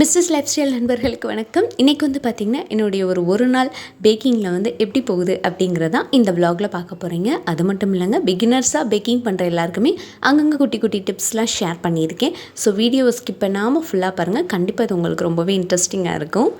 Mrs life style நண்பர்களுக்கு வணக்கம். இன்றைக்கி வந்து பார்த்திங்கன்னா என்னுடைய ஒரு ஒரு நாள் பேக்கிங்கில் வந்து எப்படி போகுது அப்படிங்கிறதான் இந்த vlogல பார்க்க போகிறீங்க அது மட்டும் இல்லைங்க பிகினர்ஸாக பேக்கிங் பண்ணுற எல்லாருக்குமே அங்கங்கே குட்டி குட்டி டிப்ஸ்லாம் ஷேர் பண்ணியிருக்கேன். ஸோ வீடியோவை ஸ்கிப் பண்ணாமல் ஃபுல்லாக பாருங்கள் கண்டிப்பாக இது உங்களுக்கு ரொம்பவே இன்ட்ரெஸ்டிங்காக இருக்கும்.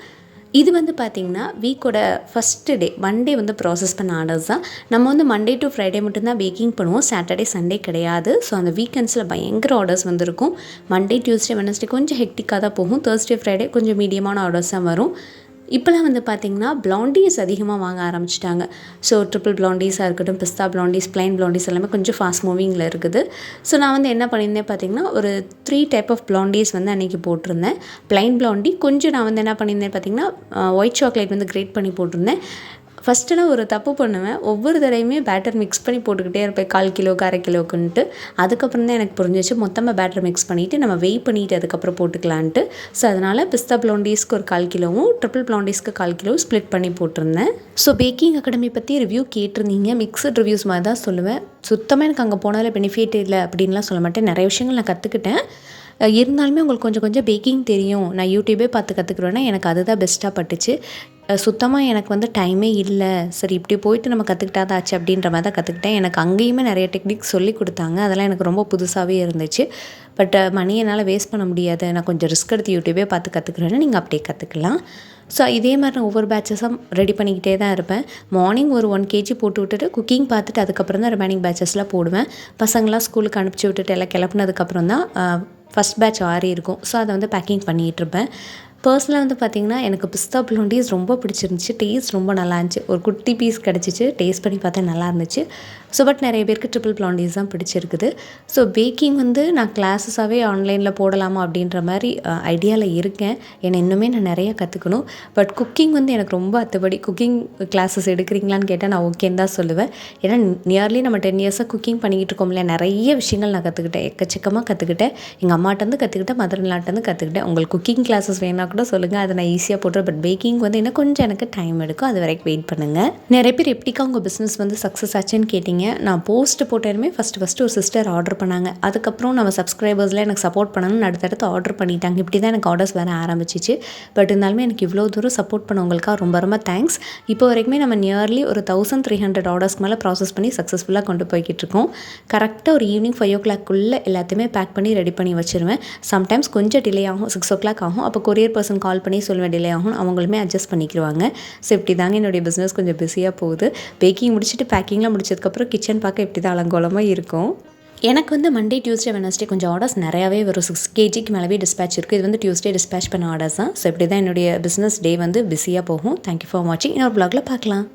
இது வந்து பார்த்திங்கன்னா வீக்கோட ஃபஸ்ட்டு டே மண்டே வந்து ப்ராசஸ் பண்ண ஆர்டர்ஸ் தான். நம்ம வந்து மண்டே டு ஃப்ரைடே மட்டும்தான் பேக்கிங் பண்ணுவோம். சாட்டர்டே சண்டே கிடையாது. ஸோ அந்த வீக்கெண்ட்ஸில் பயங்கர ஆர்டர்ஸ் வந்திருக்கும். மண்டே டியூஸ்டே வெனஸ்டே கொஞ்சம் ஹெக்டிக்காக தான் போகும். தேர்ஸ்டே ஃப்ரைடே கொஞ்சம் மீடியமான ஆர்டர்ஸ் தான் வரும். இப்போலாம் வந்து பார்த்திங்கன்னா ப்ளாண்டீஸ் அதிகமாக வாங்க ஆரம்பிச்சிட்டாங்க. ஸோ ட்ரிபிள் பிளாண்டீஸாக இருக்கட்டும் பிஸ்தா ப்ளாண்டீஸ் பிளைன் ப்ளாண்டீஸ் எல்லாமே கொஞ்சம் ஃபாஸ்ட் மூவிங்கில் இருக்குது. ஸோ நான் வந்து என்ன பண்ணியிருந்தேன் பார்த்திங்கன்னா ஒரு த்ரீ டைப் ஆஃப் பிளாண்டீஸ் வந்து அன்றைக்கி போட்டிருந்தேன். பிளைன் பிளாண்டி கொஞ்சம் நான் வந்து என்ன பண்ணியிருந்தேன் பார்த்திங்கன்னா ஒயிட் சாக்லேட் வந்து கிரேட் பண்ணி போட்டிருந்தேன். ஃபஸ்ட்டு நான் ஒரு தப்பு பண்ணுவேன். ஒவ்வொரு தடவையுமே பேட்டர் மிக்ஸ் பண்ணி போட்டுக்கிட்டே இருப்பேன். கால் கிலோக்கு அரை கிலோக்குன்ட்டு அதுக்கப்புறம் தான் எனக்கு புரிஞ்சிச்சு மொத்தமாக பேட்டர் மிக்ஸ் பண்ணிவிட்டு நம்ம வெயிட் பண்ணிவிட்டு அதுக்கப்புறம் போட்டுக்கலான்ட்டு. ஸோ அதனால் பிஸ்தா ப்ளவுண்டீஸ்க்கு ஒரு கால் கிலோவும் ட்ரிபிள் ப்ளோண்டீஸ்க்கு கால் கிலோவும் ஸ்ப்ளிட் பண்ணி போட்டிருந்தேன். ஸோ பேக்கிங் அகாடமி பற்றி ரிவ்யூ கேட்டிருந்தீங்க. மிக்சட் ரிவ்யூஸ் மாதிரி தான் சொல்லுவேன். சுத்தமாக எனக்கு அங்கே போனதில் பெனிஃபிட் இல்லை அப்படின்லாம் சொல்ல மாட்டேன். நிறைய விஷயங்கள் நான் கற்றுக்கிட்டேன் இருந்தாலுமே உங்களுக்கு கொஞ்சம் கொஞ்சம் பேக்கிங் தெரியும். நான் யூடியூபே பார்த்து கற்றுக்குறேன்னா எனக்கு அதுதான் பெஸ்ட்டாக பட்டுச்சு. சுத்தமாக எனக்கு வந்து டைமே இல்லை. சரி இப்படி போயிட்டு நம்ம கற்றுக்கிட்டாதாச்சு அப்படின்ற மாதிரி தான் கற்றுக்கிட்டேன் எனக்கு அங்கேயுமே நிறைய டெக்னிக் சொல்லி கொடுத்தாங்க. அதெல்லாம் எனக்கு ரொம்ப புதுசாகவே இருந்துச்சு. பட் மணி என்னால் வேஸ்ட் பண்ண முடியாது. நான் கொஞ்சம் ரிஸ்க் எடுத்து யூடியூபே பார்த்து கற்றுக்குறேன்னு நீங்கள் அப்படியே கற்றுக்கலாம் ஸோ இதே மாதிரி நான் ஒவ்வொரு பேட்சஸாக ரெடி பண்ணிக்கிட்டே தான் இருப்பேன். மார்னிங் ஒரு ஒன் கேஜி போட்டு விட்டுட்டு குக்கிங் பார்த்துட்டு அதுக்கப்புறம் தான் ரிமைனிங் பேட்சஸ்லாம் போடுவேன். பசங்களாம் ஸ்கூலுக்கு அனுப்பிச்சி விட்டுட்டு எல்லாம் கிளப்புனதுக்கப்புறம் தான் ஃபஸ்ட் பேட்ச் ஆறி இருக்கும். ஸோ அதை வந்து பேக்கிங் பண்ணிகிட்டு இருப்பேன். பர்சனலாக வந்து பார்த்திங்கன்னா எனக்கு பிஸ்தா பிளோண்டீஸ் ரொம்ப பிடிச்சிருந்துச்சி. டேஸ்ட் ரொம்ப நல்லா இருந்துச்சு. ஒரு குட்டி பீஸ் கிடச்சிச்சு. டேஸ்ட் பண்ணி பார்த்தா நல்லா இருந்துச்சு. ஸோ பட் நிறைய பேருக்கு ட்ரிபிள் பிளாண்டீஸ் தான் பிடிச்சிருக்குது. ஸோ பேக்கிங் வந்து நான் கிளாஸஸாகவே ஆன்லைனில் போடலாமா அப்படின்ற மாதிரி ஐடியாவில் இருக்கேன். ஏன்னா இன்னுமே நான் நிறைய கற்றுக்கணும் பட் குக்கிங் வந்து எனக்கு ரொம்ப அத்துபடி குக்கிங் கிளாஸஸ் எடுக்கிறீங்களான்னு கேட்டால் நான் ஓகேன்னு தான் சொல்லுவேன். ஏன்னா நியர்லி நம்ம டென் இயர்ஸாக குக்கிங் பண்ணிக்கிட்டு இருக்கோம்ல நிறைய விஷயங்கள் நான் கற்றுக்கிட்டேன் எக்கச்சக்கமாக கற்றுக்கிட்டேன் எங்கள் அம்மாட்டேருந்து கற்றுக்கிட்டேன் மதர் இல்லாட்டேருந்து கற்றுக்கிட்டேன் உங்களுக்கு குக்கிங் கிளாஸஸ் வேணா கூட சொல்லுங்கள் அதை நான் ஈஸியாக போட்டுறேன். பட் பேக்கிங் வந்து இன்னும் கொஞ்சம் எனக்கு டைம் எடுக்கும். அது வரைக்கும் வெயிட் பண்ணுங்கள் நிறைய பேர் எப்படிக்கா உங்கள் பிஸ்னஸ் வந்து சக்ஸஸ் ஆச்சுன்னு கேட்டிங்க. நான் போஸ்ட் போட்டாலுமே ஃபஸ்ட்டு ஃபஸ்ட்டு ஒரு சிஸ்டர் ஆர்டர் பண்ணாங்க. அதுக்கப்புறம் நம்ம சப்ஸ்கிரைபர்ஸில் எனக்கு சப்போர்ட் பண்ணணும்னு அடுத்தடுத்து ஆர்டர் பண்ணிட்டாங்க. இப்படி தான் எனக்கு ஆர்டர்ஸ் வர ஆரம்பிச்சிச்சு. பட் இருந்தாலுமே எனக்கு இவ்வளோ தூரம் சப்போர்ட் பண்ணவங்களுக்காக ரொம்ப ரொம்ப தேங்க்ஸ் இப்போ வரைக்குமே நம்ம நியர்லி ஒரு தௌசண்ட் த்ரீ ஹண்ட்ரட் ஆர்டர்ஸ்க்கு மேலே ப்ராசஸ் பண்ணி சக்ஸஸ்ஃபுல்லாக கொண்டு போய்கிட்டு இருக்கோம். கரெக்டாக ஒரு ஈவினிங் ஃபைவ் ஓ கிளாக்குள்ளே எல்லாத்தையுமே பேக் பண்ணி ரெடி பண்ணி வச்சுருவேன். சம்டைம்ஸ் கொஞ்சம் டிலே ஆகும். சிக்ஸ் ஓ கிளாக் ஆகும். அப்போ கொரியர் பர்சன் கால் பண்ணி சொல்லுவேன் டிலே ஆகும் அவங்களுமே அட்ஜஸ்ட் பண்ணிக்கிடுவாங்க ஸோ இப்படி தாங்க என்னுடைய பிஸ்னஸ் கொஞ்சம் பிஸியாக போகுது. பேக்கிங் முடிச்சுட்டு பேக்கிங்லாம் முடிச்சதுக்கப்புறம் கிச்சன் பார்க்க இப்படி தான் அலங்கோலமாக இருக்கும். எனக்கு வந்து மண்டே டியூஸ்டே வெனஸ்டே கொஞ்சம் ஆர்டர்ஸ் நிறையாவே வரும். சிக்ஸ் கேஜிக்கு மேலவே டிஸ்பேச் இருக்குது இது வந்து டியூஸ்டே டிஸ்பேச் பண்ண ஆர்டர்ஸ் தான். ஸோ இப்படி தான் என்னுடைய பிஸ்னஸ் டே வந்து பிஸியாக போகும். தேங்க்யூ ஃபார் வாட்சிங் இன்னொரு ப்ளாகில் பார்க்கலாம்.